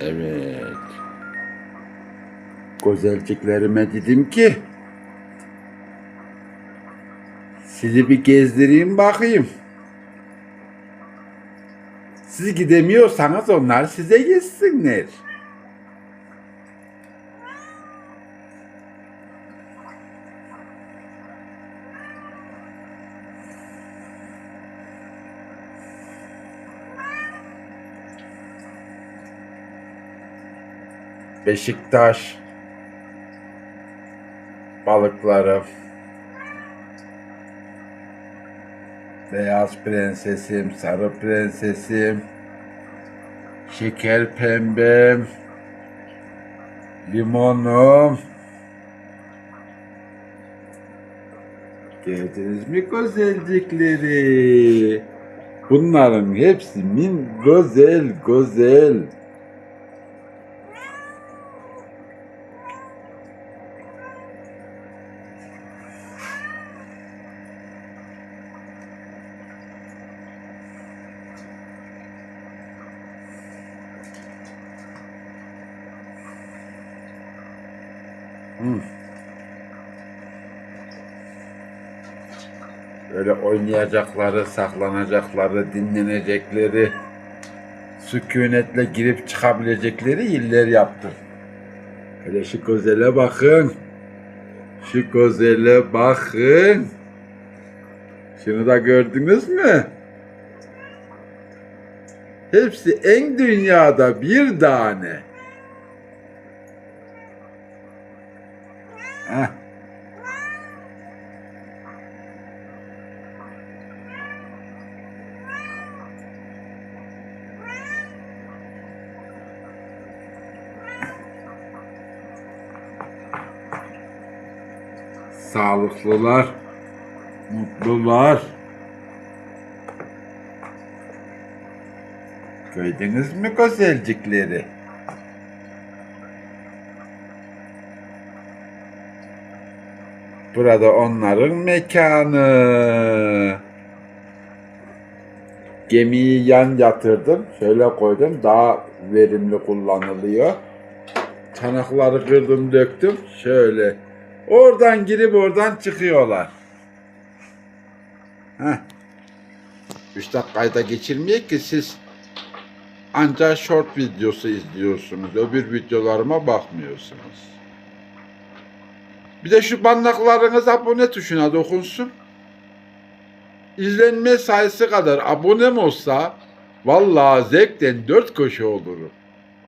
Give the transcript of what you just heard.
Evet. Güzelciklerime dedim ki sizi bir gezdireyim bakayım. Siz gidemiyorsanız onlar size gitsinler. Beşiktaş balıkları Beyaz prensesim, sarı prensesim, şeker pembem, limonum. Gördünüz mü güzelcikleri? Bunların hepsi min güzel güzel. Böyle oynayacakları, saklanacakları, dinlenecekleri, sükunetle girip çıkabilecekleri iller yaptım. Hele şu gözele bakın. Şu gözele bakın. Şunu da gördünüz mü? Hepsi en dünyada bir tane. Heh. Sağlıklılar, mutlular. Gördünüz mü güzelcikleri? Burada onların mekanı. Gemiyi yan yatırdım. Şöyle koydum. Daha verimli kullanılıyor. Çanakları kırdım döktüm. Şöyle. Oradan girip oradan çıkıyorlar. Heh. 3 dakikayı da geçirmeyek ki siz ancak short videosu izliyorsunuz. Öbür videolarıma bakmıyorsunuz. Bir de şu bandaklarınız abone tuşuna dokunsun. İzlenme sayısı kadar abonem olsa vallahi zevkten dört köşe olurum.